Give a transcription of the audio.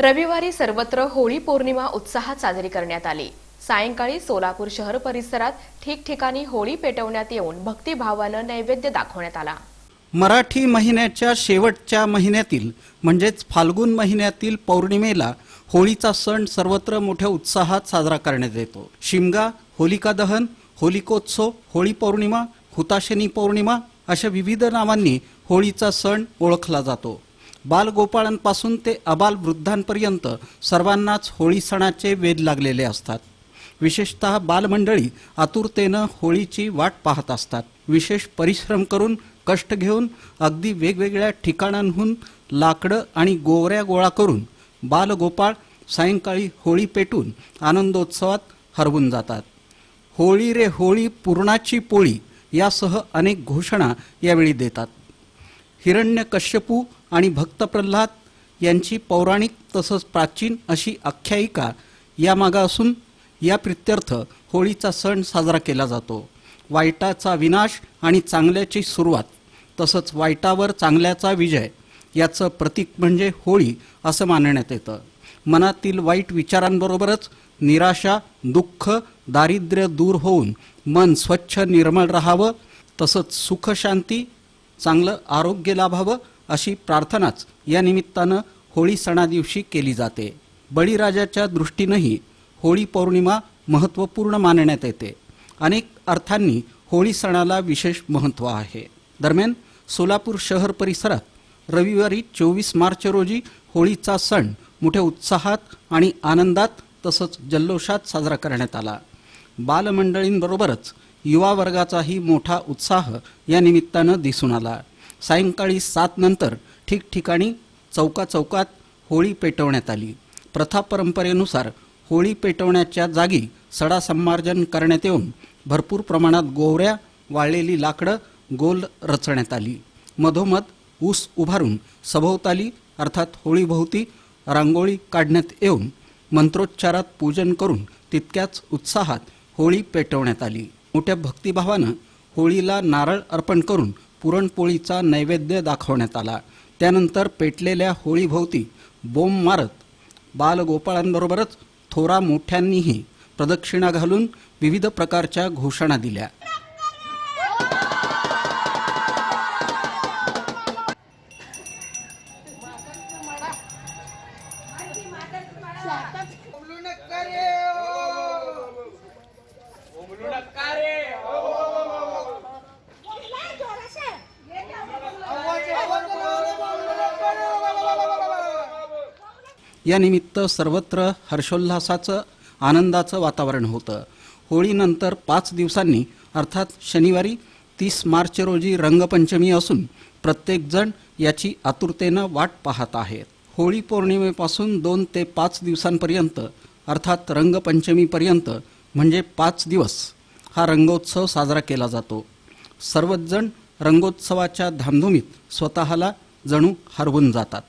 रविवारी सर्वत्र होळी पौर्णिमा उत्साहात साजरी करण्यात आली. सायंकाळी सोलापूर शहर परिसरात ठिकठिकाणी होळी पेटवण्यात येऊन भक्तिभावानं नैवेद्य दाखवण्यात आला. मराठी महिन्याच्या शेवटच्या महिन्यातील म्हणजेच फाल्गुन महिन्यातील पौर्णिमेला होळीचा सण सर्वत्र मोठ्या उत्साहात साजरा करण्यात येतो. शिमगा होलिका दहन होलिकोत्सव होळी पौर्णिमा हुताशनी पौर्णिमा अशा विविध नावांनी होळीचा सण ओळखला जातो. बालगोपाळांपासून ते अबाल वृद्धांपर्यंत सर्वांनाच होळी सणाचे वेध लागलेले असतात. विशेषतः बालमंडळी आतुरतेनं होळीची वाट पाहत असतात. विशेष परिश्रम करून कष्ट घेऊन अगदी वेगवेगळ्या ठिकाणांहून लाकडं आणि गोवऱ्या गोळा करून बालगोपाळ सायंकाळी होळी पेटून आनंदोत्सवात हरवून जातात. होळी रे होळी पूर्णाची पोळी यासह अनेक घोषणा यावेळी देतात. हिरण्यकश्यपू आणि भक्त प्रल्हाद यांची पौराणिक तसंच प्राचीन अशी आख्यायिका यामागं असून या प्रित्यर्थ होळीचा सण साजरा केला जातो. वाईटाचा विनाश आणि चांगल्याची सुरुवात तसंच वाईटावर चांगल्याचा विजय याचं प्रतीक म्हणजे होळी असं मानण्यात येतं. मनातील वाईट विचारांबरोबरच निराशा दुःख दारिद्र्य दूर होऊन मन स्वच्छ निर्मळ राहावं तसंच सुखशांती चांगलं आरोग्य लाभावं अशी प्रार्थनाच या निमित्तानं होळी सणादिवशी केली जाते. बळीराजाच्या दृष्टीनंही होळी पौर्णिमा महत्त्वपूर्ण मानण्यात येते. अनेक अर्थांनी होळी सणाला विशेष महत्त्व आहे. दरम्यान सोलापूर शहर परिसरात रविवारी चोवीस मार्च रोजी होळीचा सण मोठ्या उत्साहात आणि आनंदात तसंच जल्लोषात साजरा करण्यात आला. बालमंडळींबरोबरच युवा वर्गाचाही मोठा उत्साह या निमित्तानं दिसून आला. सायंकाळी सात नंतर ठिकठिकाणी चौकाचौकात होळी पेटवण्यात आली. प्रथा परंपरेनुसार होळी पेटवण्याच्या जागी सडा संमार्जन करण्यात येऊन भरपूर प्रमाणात गोवऱ्या वाळलेली लाकडं गोल रचण्यात आली. मधोमध ऊस उभारून सभोवताली अर्थात होळीभोवती रांगोळी काढण्यात येऊन मंत्रोच्चारात पूजन करून तितक्याच उत्साहात होळी पेटवण्यात आली. मोठ्या भक्तिभावानं होळीला नारळ अर्पण करून पुरणपोळीचा नैवेद्य दाखवण्यात आला. त्यानंतर पेटलेल्या होळीभोवती बोंब मारत बालगोपाळांबरोबरच थोरा मोठ्यांनीही प्रदक्षिणा घालून विविध प्रकारच्या घोषणा दिल्या. या निमित्त सर्वत्र हर्षोल्हासाचं आनंदाचं वातावरण होतं. होळीनंतर पाच दिवसांनी अर्थात शनिवारी तीस मार्च रोजी रंगपंचमी असून प्रत्येकजण याची आतुरतेनं वाट पाहत आहेत. होळी पौर्णिमेपासून दोन ते पाच दिवसांपर्यंत अर्थात रंगपंचमीपर्यंत म्हणजे पाच दिवस हा रंगोत्सव साजरा केला जातो. सर्वच जण रंगोत्सवाच्या धामधुमीत स्वतःला जणू हरवून जातात.